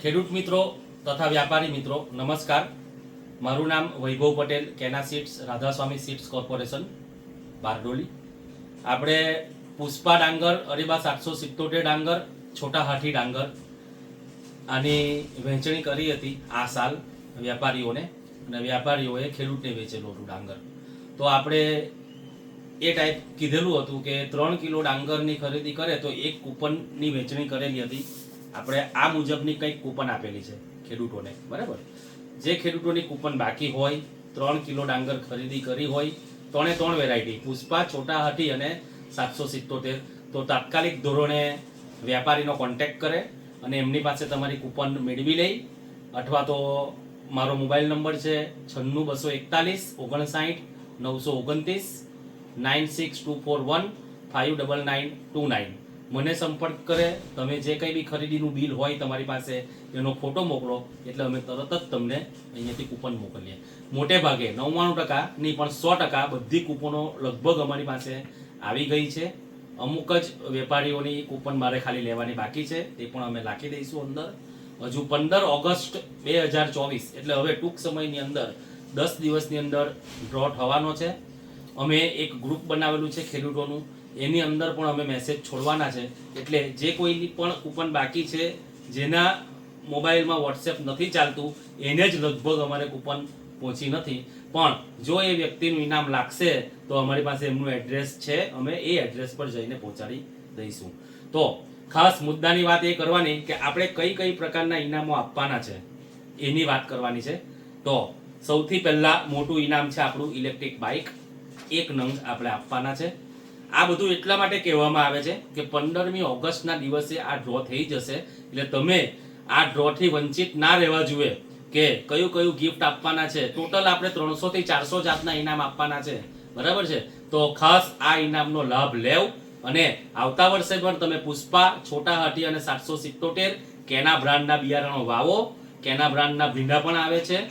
ખેડૂત મિત્રો તથા વ્યાપારી મિત્રો, નમસ્કાર. મારું નામ Vaibhav Patel, Kena seeds, Radhaswami seeds corporation, Bardoli. આપણે પુષ્પા ડાંગર, અરેબા સાતસો સિત્તોતેર ડાંગર, છોટા હાથી ડાંગર આની વહેંચણી કરી હતી આ સાલ વેપારીઓને અને વેપારીઓએ ખેડૂતને વેચેલું હતું ડાંગર. તો આપણે એ ટાઈપ કીધેલું હતું કે ત્રણ કિલો ડાંગરની ખરીદી કરે તો એક કૂપનની વહેંચણી કરેલી હતી. આપણે આ મુજબની કંઈક કૂપન આપેલી છે ખેડૂતોને, બરાબર? જે ખેડૂતોની કૂપન બાકી હોય, ત્રણ કિલો ડાંગર ખરીદી કરી હોય, ત્રણે ત્રણ વેરાયટી પુષ્પા, છોટા, હાથી અને સાતસો સિત્તોતેર. તો તાત્કાલિક ધોરણે વેપારીનો કોન્ટેક્ટ કરે અને એમની પાસે તમારી કૂપન મેળવી લે. અથવા તો મારો મોબાઈલ નંબર છે છન્નું બસો એકતાલીસ ઓગણસાઠ નવસો ઓગણત્રીસ nine six two four one five double nine two nine. મને સંપર્ક કરે, તમે જે કંઈ બી ખરીદીનું બિલ હોય તમારી પાસે, એનો ફોટો મોકલો, એટલે અમે તરત જ તમને અહીંયાથી કૂપન મોકલીએ. મોટે ભાગે નવ્વાણું ટકા નહીં, પણ સો ટકા બધી કૂપનો લગભગ અમારી પાસે આવી ગઈ છે. અમુક જ વેપારીઓની કૂપન મારે ખાલી લેવાની બાકી છે, તે પણ અમે લાખી દઈશું અંદર. હજુ પંદર ઓગસ્ટ બે હજાર ચોવીસ, એટલે હવે ટૂંક સમયની અંદર, દસ દિવસની અંદર ડ્રો થવાનો છે. અમે એક ગ્રુપ બનાવેલું છે ખેડૂતોનું એની અંદર પણ અમે મેસેજ છોડવાના છે. એટલે જે કોઈની પણ કૂપન બાકી છે, જેના મોબાઈલમાં વોટ્સએપ નથી ચાલતું, એને જ લગભગ અમારે કૂપન પહોંચી નથી. પણ જો એ વ્યક્તિનું ઇનામ લાગશે, તો અમારી પાસે એમનું એડ્રેસ છે. અમે એ એડ્રેસ પર જઈને પહોંચાડી દઈશું. તો ખાસ મુદ્દાની વાત એ કરવાની કે આપણે કઈ કઈ પ્રકારના ઇનામો આપવાના છે, એની વાત કરવાની છે. તો સૌથી પહેલાં મોટું ઇનામ છે આપણું ઇલેક્ટ્રિક બાઇક એક નંગ આપણે આપવાના છે. આ બધું એટલા માટે કહેવામાં આવે છે કે પંદરમી ઓગસ્ટના દિવસે આ ડ્રો થઈ જશે. એટલે તમે આ ડ્રોથી વંચિત ના રહેવા જોઈએ કે કયું કયું ગિફ્ટ આપવાના છે. ટોટલ આપણે ત્રણસોથી ચારસો જાતના ઇનામ આપવાના છે. બરાબર છે? તો ખાસ આ ઇનામનો લાભ લેવ અને આવતા વર્ષે પણ તમે પુષ્પા, છોટા હાથી અને સાતસો સિત્તોતેર કેના બ્રાન્ડના બિયારણો વાવો. કેના બ્રાન્ડના ભીંડા પણ આવે છે.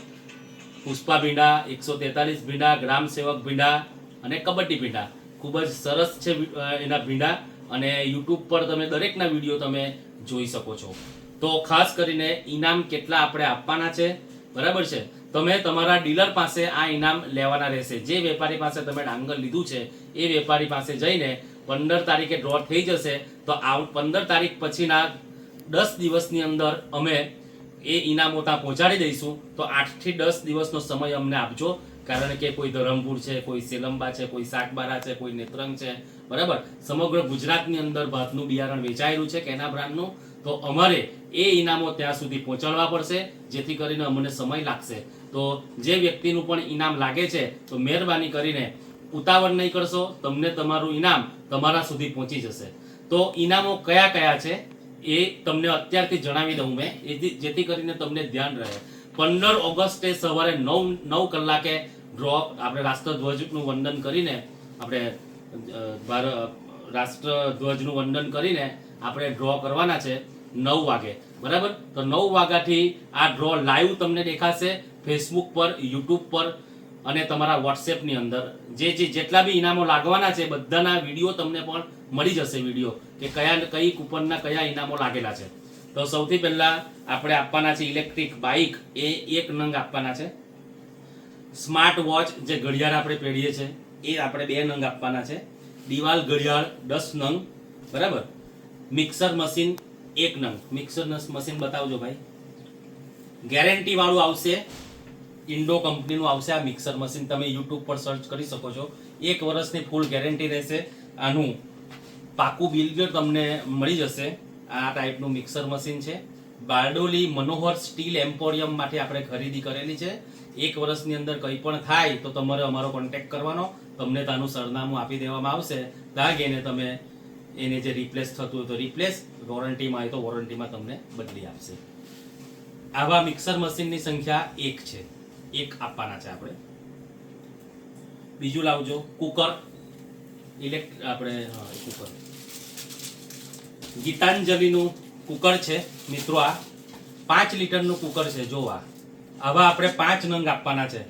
પુષ્પા ભીંડા, એકસો તેતાલીસ ભીંડા, ગ્રામ સેવક ભીંડા અને કબડ્ડી ભીંડા. ખૂબ જ સરસ છે એના ભીંડા અને યુટ્યુબ પર તમે દરેકના વીડિયો તમે જોઈ શકો છો. તો ખાસ કરીને ઇનામ કેટલા આપણે આપવાના છે, બરાબર છે? તમે તમારા ડીલર પાસે આ ઇનામ લેવાના રહેશે. જે વેપારી પાસે તમે ડાંગર લીધું છે, એ વેપારી પાસે જઈને પંદર તારીખે ડ્રો થઈ જશે, તો આ પંદર તારીખ પછીના દસ દિવસની અંદર અમે એ ઇનામો ત્યાં પહોંચાડી દઈશું. તો આઠથી દસ દિવસનો સમય અમને આપજો. કારણ કે કોઈ ધરમપુર છે, કોઈ સેલંબા છે, કોઈ સાગબારા છે, કોઈ નેત્રંગ છે, બરાબર? સમગ્ર ગુજરાતની અંદર ભાતનું બિયારણ વેચાયેલું છે કેના બ્રાન્ડનું? તો અમારે એ ઇનામો ત્યાં સુધી પહોંચાડવા પડશે, જેથી કરીને અમને સમય લાગશે. તો જે વ્યક્તિનું પણ ઇનામ લાગે છે, તો મહેરબાની કરીને ઉતાવળ નહીં કરશો, તમને તમારું ઇનામ તમારા સુધી પહોંચી જશે. તો ઇનામો કયા કયા છે, એ તમને અત્યારથી જણાવી દઉં મેં જેથી કરીને તમને ધ્યાન રહે. પંદર ઓગસ્ટે સવારે નવ નવ કલાકે ડ્રો આપણે રાષ્ટ્રધ્વજનું વંદન કરીને, આપણે રાષ્ટ્રધ્વજનું વંદન કરીને આપણે ડ્રો કરવાના છે નવ વાગે. બરાબર? તો નવ વાગ્યાથી આ ડ્રો લાઈવ તમને દેખાશે ફેસબુક પર યુટ્યુબ પર અને તમારા વોટ્સએપની અંદર. જે જે, જેટલા બી ઇનામો લાગવાના છે, બધાના વીડિયો તમને પણ મળી જશે વીડિયો કે કયા, કઈ કૂપનના કયા ઇનામો લાગેલા છે. તો સૌથી પહેલાં આપણે આપવાના છે ઇલેક્ટ્રિક બાઇક. એ એક નંગ આપવાના છે. સ્માર્ટ વોચ જે ઘડિયાળ આપણે પહેરીએ છીએ એ આપણે બે નંગ આપવાના છે. દિવાલ ઘડિયાળ દસ નંગ, બરાબર? મિક્સર મશીન એક નંગ. મિક્સર મશીન બતાવજો ભાઈ. ગેરંટી વાળું આવશે. ઇન્ડો કંપનીનું આવશે આ મિક્સર મશીન તમે યુટ્યુબ પર સર્ચ કરી શકો છો. એક વર્ષની ફૂલ ગેરંટી રહેશે. આનું પાકું બિલ તમને મળી જશે, આ ટાઈપનું મિક્સર મશીન છે. બારડોલી મનોહર સ્ટીલ એમ્પોરિયમ માટે આપણે ખરીદી કરેલી છે. એક વર્ષની અંદર કંઈ પણ થાય તો તમારે અમારો કોન્ટેક્ટ કરવાનો. તમને તાનું સરનામું આપી દેવામાં આવશે. ત્યાં ગઈને તમે એને જે રિપ્લેસ થતું હોય તો રિપ્લેસ વોરંટીમાં હોય તો વોરંટીમાં તમને બદલી આપશે. આવા મિક્સર મશીનની સંખ્યા એક છે. એક આપવાના છે આપણે. બીજું લાવજો. કુકર ઇલેક્ટ આપણે કુકર ગીતાંજલિનું કુકર છે. મિત્રો, આ પાંચ લીટરનું કુકર છે. જો આ. આવા આપણે પાંચ નંગ આપવાના છે.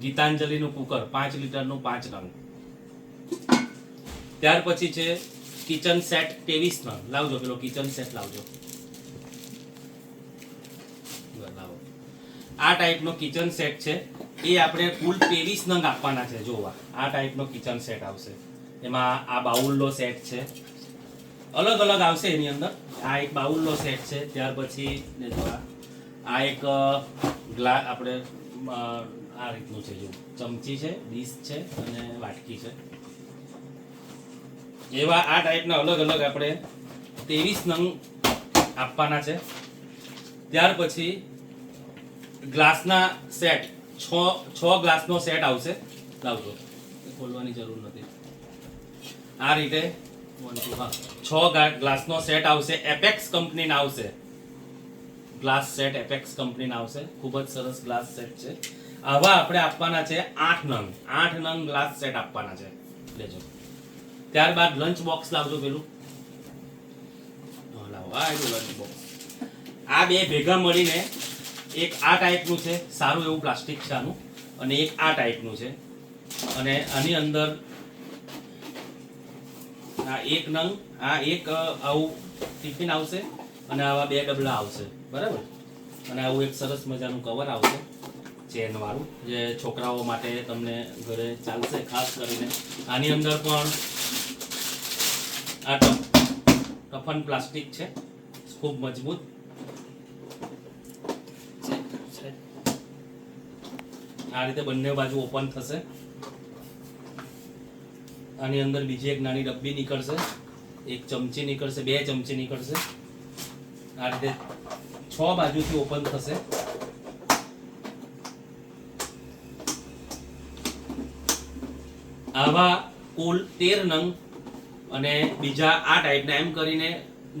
ગીતાંજલિનું કુકર, પાંચ લીટરનું પાંચ નંગ. ત્યાર પછી છે કિચન સેટ ત્રેવીસ નંગ. લાવજો પેલો કિચન સેટ લાવજો. લાવો. આ ટાઈપનો કિચન સેટ છે. એ આપણે કુલ ત્રેવીસ નંગ આપવાના છે, જોવા. આ ટાઈપનો કિચન સેટ આવશે. એમાં આ બાઉલનો સેટ છે. અલગ અલગ આવશે એની અંદર. આ એક બાઉલનો સેટ છે. ત્યાર પછી આ એક ગ્લા આપણે આ રીતનું છે જો ચમચી છે ડીશ છે અને વાટકી છે. એવા આ ટાઈપના અલગ અલગ આપણે ત્રેવીસ નંગ આપવાના છે. ત્યાર પછી ગ્લાસના સેટ છ છ ગ્લાસનો સેટ આવશે. લાવજો. ખોલવાની જરૂર નથી. આ રીતે હા. છ ગ્લાસનો સેટ આવશે એપેક્સ કંપનીના આવશે. ગ્લાસ સેટ એપેક્સ કંપનીના આવશે. ખૂબ જ સરસ ગ્લાસ સેટ છે. આવા આપણે આપવાના છે આઠ નંગ. આઠ નંગ ગ્લાસ સેટ આપવાના છે. લેજો. ત્યારબાદ લંચ બોક્સ લાવજો પેલું. લાવો. આ લંચ બોક્સ આ બે ભેગા મળીને એક આ ટાઈપનું છે. સારું એવું પ્લાસ્ટિક છે આનું અને એક આ ટાઈપનું છે. અને આની અંદર આ એક નંગ, આ એક આવું ટિફિન આવશે. અને આવા બે ડબલા આવશે. બરાબર? અને આવું એક સરસ મજાનું કવર આવશે, ચેનવાળું, જે છોકરાઓ માટે તમને ઘરે ચાલશે, ખાસ કરીને. આની અંદર પણ આ ટફન પ્લાસ્ટિક છે. ખૂબ મજબૂત. આ રીતે બંને બાજુ ઓપન થશે. આની અંદર બીજી એક નાની ડબ્બી નીકળશે. એક ચમચી નીકળશે, બે ચમચી નીકળશે. આ રીતે છ બાજુથી ઓપન થશે. આવા કુલ તેર નંગ અને બીજા આ ટાઈપના એમ કરીને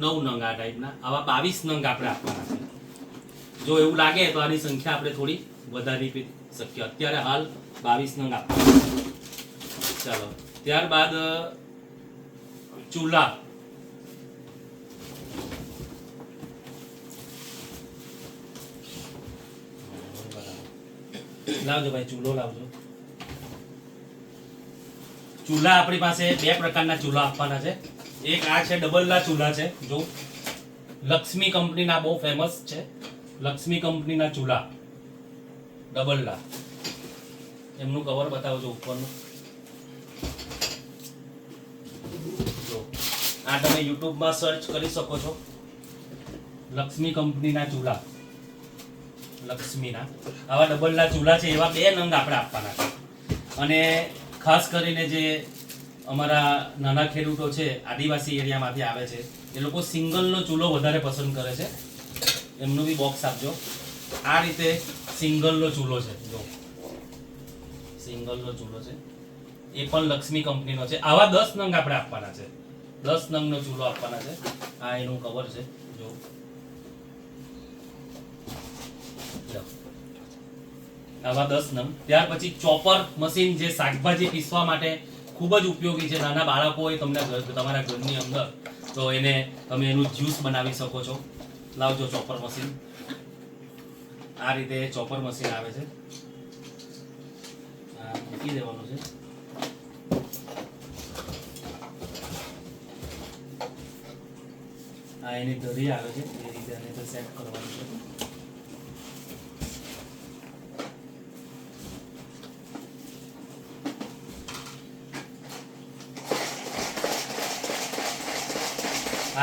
નવ નંગ આ ટાઈપના આવા બાવીસ નંગ આપણે આપવાના છે. જો એવું લાગે તો આની સંખ્યા આપણે થોડી વધારી શકીએ. અત્યારે હાલ બાવીસ નંગ આપવાના ચાલો. ત્યારબાદ ચૂલા. લાવજો ભાઈ, ચૂલો લાવજો. ચૂલા આપણી પાસે બે પ્રકારના ચૂલા આપવાના છે. એક આ છે ડબલના ચૂલા છે. જો લક્ષ્મી કંપનીના બહુ ફેમસ છે. લક્ષ્મી કંપનીના ચૂલા. ડબલના એમનું કવર બતાવજો ઉપરનું. જો. આ તમે યુટ્યુબમાં સર્ચ કરી શકો છો. લક્ષ્મી કંપનીના ચૂલા. લક્ષ્મીના આવા ડબલના ચૂલા છે એવા બે નંગ આપણે આપવાના છે. અને ખાસ કરીને જે અમારા નાના ખેડૂતો છે, આદિવાસી એરિયામાંથી આવે છે, એ લોકો સિંગલનો ચૂલો વધારે પસંદ કરે છે. એમનું બી બોક્સ આપજો. આ રીતે સિંગલનો ચૂલો છે. જો. સિંગલનો ચૂલો છે. એ પણ લક્ષ્મી કંપનીનો છે. આવા દસ નંગ આપણે આપવાના છે. દસ નંગનો ચૂલો આપવાના છે. આ એનું કવર છે. જો. આવા દસ નંગ. ત્યાર પછી ચોપર મશીન જે શાકભાજી પીસવા માટે ખૂબ જ ઉપયોગી છે. નાના બાળકો હોય તમને તમારા ઘરની અંદર, તો એને તમે એનું જ્યુસ બનાવી શકો છો. લાવજો ચોપર મશીન. આ રીતે ચોપર મશીન આવે છે. મૂકી દેવાનું છે. આ એની ધરી આવે છે. એ રીતે આને સેટ કરવાનું છે.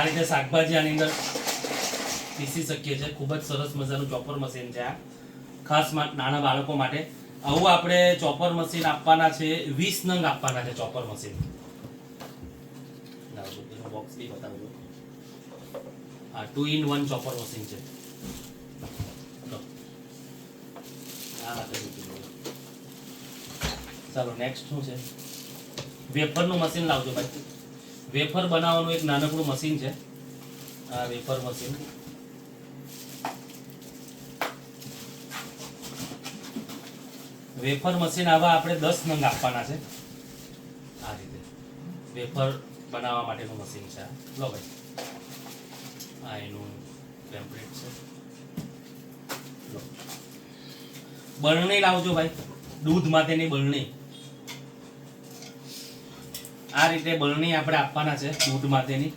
આ રીતે શાકભાજી આની અંદર પીસી શકીએ છીએ. ખૂબ જ સરસ મજાનું ચોપર મશીન છે આ. ખાસ નાના બાળકો માટે. આવું આપણે ચોપર મશીન આપવાના છે, વીસ નંગ આપવાના છે ચોપર મશીન. બોક્સ બી બતાવજો. હા two in one chopper machine છે. આ. ચાલો નેક્સ્ટ શું છે? વેફરનું મશીન લાવજો ભાઈ. વેફર બનાવવાનું એક નાનકડું મશીન છે. આ વેફર મશીન. વેફર મશીન આવા આપણે દસ નંગ આપવાના છે. આ રીતે. વેફર બનાવવા માટેનું મશીન છે. લો ભાઈ. આ એનું ટેમ્પલેટ છે. બરણી લાવજો ભાઈ. દૂધ માટેની બરણી. આ રીતે બરણી આપણે આપવાના છે દૂધ માટેની.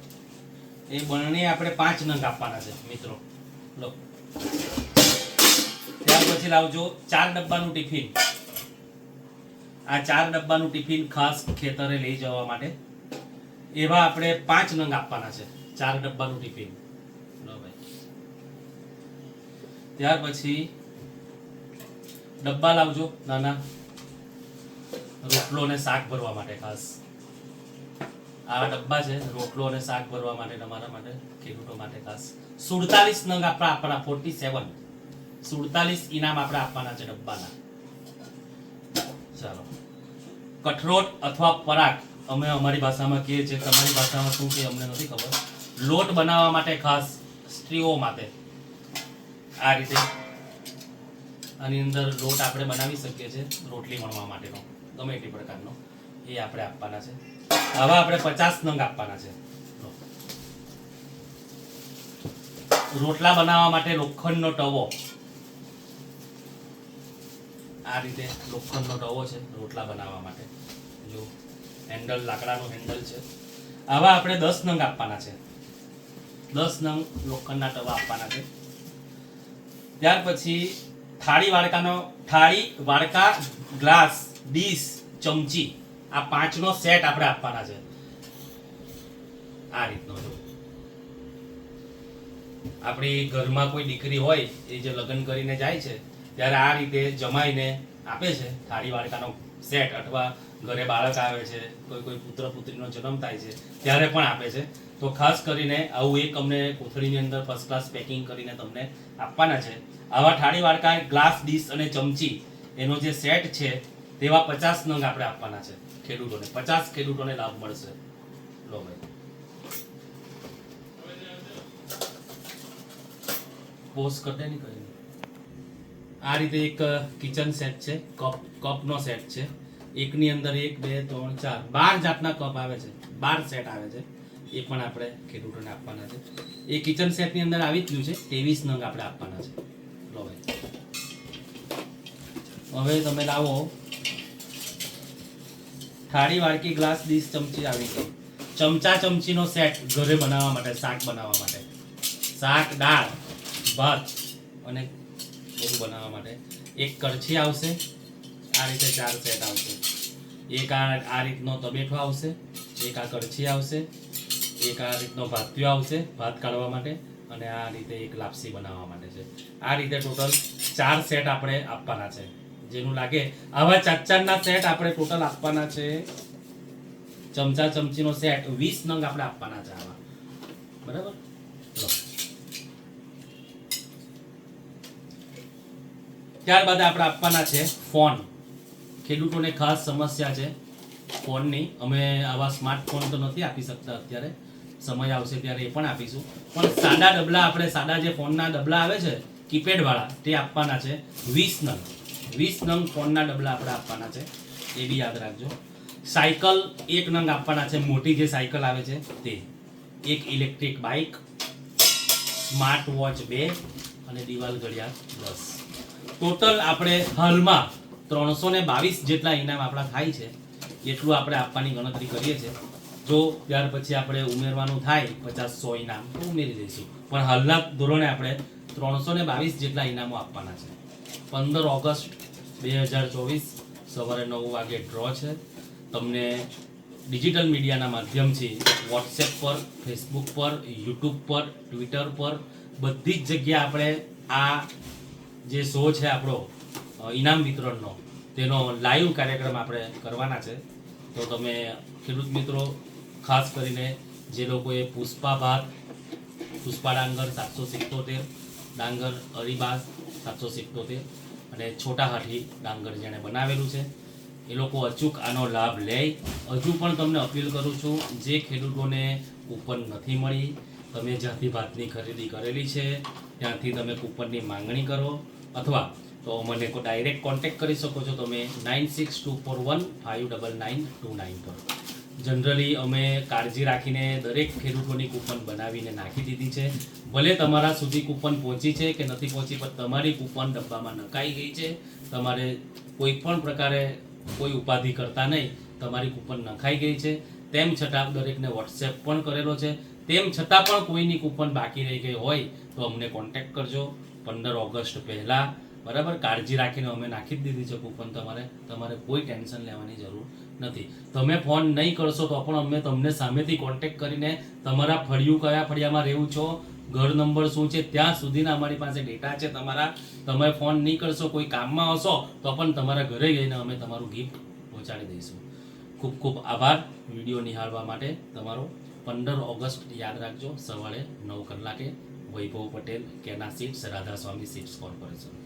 એ બરણી આપણે પાંચ નંગ આપવાના છે, મિત્રો. લો. પછી લાવજો ચાર ડબ્બાનું ટિફિન. આ ચાર ડબ્બાનું ટિફિન ખાસ ખેતરે લઈ જવા માટે. એવા આપણે પાંચ નંગ આપવાના છે, ચાર ડબ્બાનું ટિફિન. ત્યાર પછી ડબ્બા લાવજો, નાના. રોટલો અને શાક ભરવા માટે ખાસ. આ ડબ્બા છે, રોટલો અને શાક ભરવા માટે તમારા માટે, ખેડૂતો માટે ખાસ. સુડતાલીસ નંગ આપણા આપવાના ફોર્ટી સેવન સુડતાલીસ ઇનામ આપણે આપવાના છે ડબ્બાના. ચાલો. કઠરોટ અથવા પરાગ, અમે અમારી ભાષામાં કહીએ છીએ. તમારી ભાષામાં શું કે અમને નથી ખબર. લોટ બનાવવા માટે ખાસ સ્ત્રીઓ માટે. આ રીતે. આની અંદર લોટ આપણે બનાવી શકીએ છીએ, રોટલી વણવા માટેનો, ગમે તે પ્રકારનો. એ આપણે આપવાના છે. હવે આપણે પચાસ નંગ આપવાના છે. રોટલા બનાવવા માટે લોખંડનો તવો આ રીતે લોખંડનો તવો છે, રોટલા બનાવવા માટે. જો હેન્ડલ લાકડાનું હેન્ડલ છે. આવા આપણે દસ નંગ આપવાના છે. દસ નંગ લોખંડના તવા આપવાના છે. ત્યાર પછી થાળી વાડકાનો થાળી વાડકા ગ્લાસ, ડીશ, ચમચી આ પાંચનો સેટ આપણે આપવાના છે. આ રીતનો આપણી ઘરમાં કોઈ દીકરી હોય, એ જે લગ્ન કરીને જાય છે, ત્યારે આ રીતે જમાઈને આપે છે, થાળી વાડકાનો સેટ અથવા ઘરે બાળક આવે છે, કોઈ કોઈ પુત્ર પુત્રીનો જન્મ થાય છે, ત્યારે પણ આપે છે. તો ખાસ કરીને આવું એક અમને કોથળીની અંદર ફર્સ્ટ ક્લાસ પેકિંગ કરીને તમને આપવાના છે. આવા થાળી વાડકા ગ્લાસ ડીશ અને ચમચી એનો જે સેટ છે, તેવા પચાસ નંગ આપણે આપવાના છે. ખેડૂતોને, પચાસ ખેડૂતોને લાભ મળશે. લો ભાઈ. પોસ્ટ કરી દે ને કઈ આ રીતે એક કિચન સેટ છે કપ કપનો સેટ છે. એકની અંદર એક, બે, ત્રણ, ચાર, બાર જાતના કપ આવે છે. બાર સેટ આવે છે. એ પણ આપણે ખેડૂતોને આપવાના છે. એ કિચન સેટની અંદર આવી જ ગયું છે. ત્રેવીસ નંગ આપણે આપવાના છે. લો ભાઈ. હવે તમે લાવો. થાળી, વાડકી, ગ્લાસ, ડીશ, ચમચી આવી ગઈ. ચમચા, ચમચીનો સેટ ઘરે બનાવવા માટે, શાક બનાવવા માટે. શાક, દાળ, ભાત અને બધું બનાવવા માટે. એક કરછી આવશે, આ રીતે ચાર સેટ આવશે. એક આ આ રીતનો તબેઠો આવશે, એક આ કરછી આવશે, એક આ રીતનો ભાત્યો આવશે, ભાત કાઢવા માટે અને આ રીતે એક લાપસી બનાવવા માટે છે. આ રીતે ટોટલ ચાર સેટ આપણે આપવાના છે. જેનું લાગે. આવા ચાર ચારના સેટ આપણે ટોટલ આપવાના છે. ચમચા ચમચીનો સેટ, વીસ નંગ આપણે આપવાના છે આવા. બરાબર? ત્યારબાદ આપણે આપવાના છે ફોન. ખેડૂતોને ખાસ સમસ્યા છે ફોનની. અમે આવા સ્માર્ટફોન તો નથી આપી શકતા અત્યારે. સમય આવશે ત્યારે એ પણ આપીશું. પણ સાદા ડબલા, આપણે સાદા જે ફોનના ડબલા આવે છે, કીપેડવાળા, તે આપવાના છે વીસ નંગ. વીસ નંગ ફોનના ડબલા આપણે આપવાના છે, એ બી યાદ રાખજો. સાયકલ એક નંગ આપવાના છે, મોટી જે સાયકલ આવે છે, તે. એક ઇલેક્ટ્રિક બાઇક, સ્માર્ટ વોચ બે અને દિવાલ ઘડિયાળ દસ. ટોટલ આપણે હાલમાં ત્રણસો ને બાવીસ જેટલા ઇનામ આપણા થાય છે, એટલું આપણે આપવાની ગણતરી કરીએ છીએ. જો ત્યાર પછી આપણે ઉમેરવાનું થાય પચાસ સો ઇનામ તો ઉમેરી દઈશું. પણ હાલના ધોરણે આપણે ત્રણસો ને બાવીસ જેટલા ઇનામો આપવાના છે. પંદર ઓગસ્ટ બે હજાર ચોવીસ સવારે નવ વાગે ડ્રો છે. તમને ડિજિટલ મીડિયાના માધ્યમથી વોટ્સએપ પર ફેસબુક પર યુટ્યુબ પર ટ્વિટર પર બધી જ જગ્યાએ આપણે આ જે શો છે આપણો ઇનામ વિતરણનો, તેનો લાઈવ કાર્યક્રમ આપણે કરવાના છે. તો તમે ખેડૂત મિત્રો, ખાસ કરીને જે લોકોએ પુષ્પા ભાત, પુષ્પા ડાંગર સાતસો સિત્તોતેર, ડાંગર અરીબાસ સાતસો સિત્તોતેર અને છોટા હાથી ડાંગર જેણે બનાવેલું છે. એ લોકો અચૂક આનો લાભ લે. હજુ પણ તમને અપીલ કરું છું, જે ખેડૂતોને કૂપન નથી મળી, તમે જ્યાંથી ભાતની ખરીદી કરેલી છે, ત્યાંથી તમે કૂપનની માંગણી કરો. અથવા તો મને ડાયરેક્ટ કોન્ટેક્ટ કરી શકો છો. તમે nine six two four one five double nine two nine પર. જનરલી અમે કાળજી રાખીને દરેક ખેડૂતોની કૂપન બનાવીને નાખી દીધી છે. ભલે તમારા સુધી કૂપન પહોંચી છે કે નથી પહોંચી, પણ તમારી કૂપન ડબ્બામાં નખાઈ ગઈ છે. તમારે કોઈ પણ પ્રકારે કોઈ ઉપાધિ કરતા નહીં. તમારી કૂપન નખાઈ ગઈ છે. તેમ છતાં દરેકને વોટ્સએપ પણ કરેલો છે. તેમ છતાં પણ કોઈની કૂપન બાકી રહી ગઈ હોય તો અમને કોન્ટેક્ટ કરજો. પંદર ઓગસ્ટ પહેલાં બરાબર? કાળજી રાખીને અમે નાખી જ દીધી છે કૂપન તમારે. તમારે કોઈ ટેન્શન લેવાની જરૂર નથી. તમે ફોન નહીં કરશો તો પણ અમે તમને સામેથી કોન્ટેક્ટ કરીને તમારા ફળિયું કયા ફળિયામાં રહેવું છો, ઘર નંબર શું છે, ત્યાં સુધીના અમારી પાસે ડેટા છે તમારા. તમે ફોન નહીં કરશો, કોઈ કામમાં હશો તો પણ તમારા ઘરે જઈને અમે તમારું ગિફ્ટ પહોંચાડી દઈશું. ખૂબ ખૂબ આભાર. વીડિયો નિહાળવા માટે તમારો પંદર ઓગસ્ટ યાદ રાખજો. સવારે નવ કલાકે Vaibhav Patel, Kena seats Radhaswami seeds corporation.